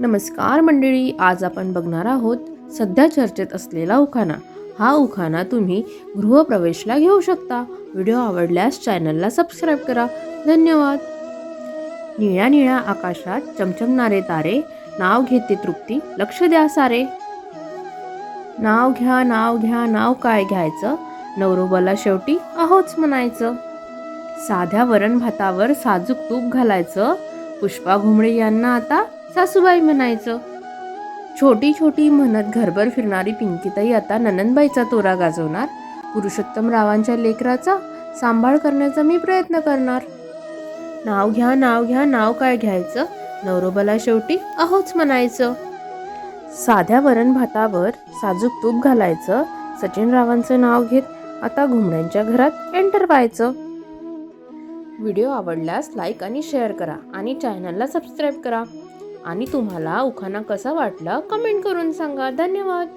नमस्कार मंडळी आज आपण बघणार आहोत सध्या चर्चेत असलेला उखाणा. हा उखाणा तुम्ही गृहप्रवेशला घेऊ शकता. व्हिडिओ आवडल्यास चॅनलला सबस्क्राईब करा. धन्यवाद. निळ्या निळ्या आकाशात चमचमणारे तारे नाव घेते तृप्ती लक्ष द्या सारे. नाव घ्या नाव घ्या नाव काय घ्यायचं? नवरोबाला शेवटी अहोच म्हणायचं. साध्या वरण भातावर साजूक तूप घालायचं. पुष्पा घुमळे यांना आता सासूबाई म्हणायचं. छोटी छोटी म्हणत घरभर फिरणारी पिंकीताई आता ननंदबाईचा तोरा गाजवणार. पुरुषोत्तम रावांच्या लेकराचा सांभाळ करण्याचा मी प्रयत्न करणार. नाव घ्या नाव घ्या नाव काय घ्यायचं? नवरोबाला शेवटी अहोच म्हणायचं. साध्या वरण भातावर साजूक तूप घालायचं. सचिनरावांचं नाव घेत आता घुमण्यांच्या घरात एंटर व्हायचं. व्हिडिओ आवडल्यास लाईक आणि शेअर करा आणि चॅनलला सबस्क्राईब करा. आणि तुम्हाला उखाणा कसा वाटला कमेंट करून सांगा. धन्यवाद.